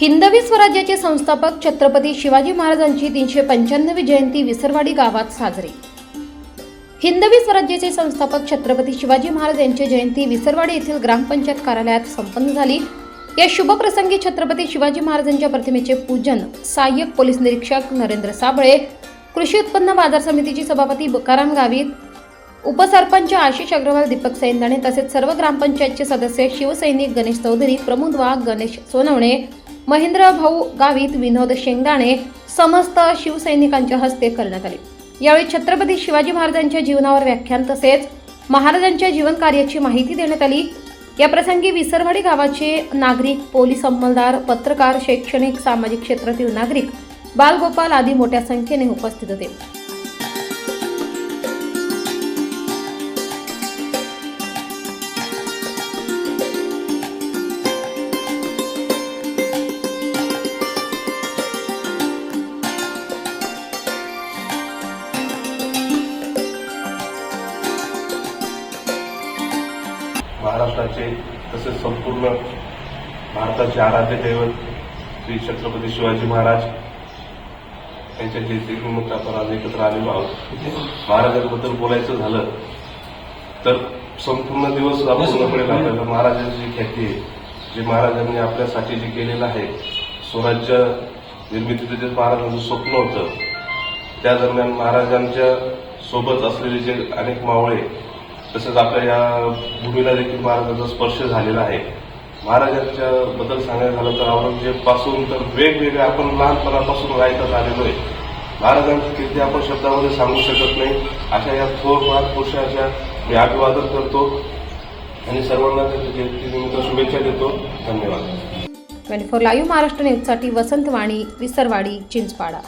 हिंदवी स्वराज्याचे संस्थापक छत्रपती शिवाजी महाराजांची तीनशे पंच्याण्णवी जयंती विसरवाडी गावात साजरी. हिंदवी स्वराज्याचे संस्थापक छत्रपती शिवाजी महाराज यांची जयंती विसरवाडी येथील ग्रामपंचायत कार्यालयात संपन्न झाली. या शुभप्रसंगी छत्रपती शिवाजी महाराजांच्या प्रतिमेचे पूजन सहाय्यक पोलीस निरीक्षक नरेंद्र साबळे कृषी उत्पन्न बाजार समितीची सभापती बुकाराम गावित उपसरपंच आशिष अग्रवाल दीपक सैंदाणे तसेच सर्व ग्रामपंचायतचे सदस्य शिवसैनिक गणेश चौधरी प्रमोद वाघ गणेश सोनवणे महेंद्र भाऊ गावित विनोद शेंगदाणे समस्त शिवसैनिकांच्या हस्ते करण्यात आले. यावेळी छत्रपती शिवाजी महाराजांच्या जीवनावर व्याख्यान तसेच महाराजांच्या जीवन कार्याची माहिती देण्यात आली. या प्रसंगी विसरवाडी गावाचे नागरिक पोलीस अंमलदार पत्रकार शैक्षणिक सामाजिक क्षेत्रातील नागरिक बालगोपाल आदी मोठ्या संख्येने उपस्थित होते. महाराष्ट्राचे तसेच संपूर्ण भारताचे आराध्य दैवत श्री छत्रपती शिवाजी महाराज. यांच्या जयंतीनिमित्त आपण आज एकत्र आलेलो आहोत. महाराजांबद्दल बोलायचं झालं तर संपूर्ण दिवस अपूर्णपणे आपल्याला महाराजांची जी ख्याती आहे जे महाराजांनी आपल्यासाठी जे केलेलं आहे स्वराज्य निर्मितीचं जे महाराजांचं स्वप्न होतं. त्या दरम्यान महाराजांच्या सोबत असलेले जे अनेक मावळे तसंच आपल्या या भूमीला देखील महाराजांचा स्पर्श झालेला आहे. महाराजांच्या बद्दल सांगायचं झालं तर औरंगजेबपासून तर वेगवेगळे आपण लहानपणापासून ऐकत आलेलो आहे. महाराजांची कीर्ती आपण शब्दामध्ये सांगू शकत नाही. अशा या थोर महापुरुषाच्या मी अभिवादन करतो आणि सर्वांना त्यांच्या जयंतीनिमित्त शुभेच्छा देतो. धन्यवाद. ट्वेंटी फोर लाईव्ह महाराष्ट्र न्यूजसाठी वसंतवाणी विसरवाडी चिंचपाडा.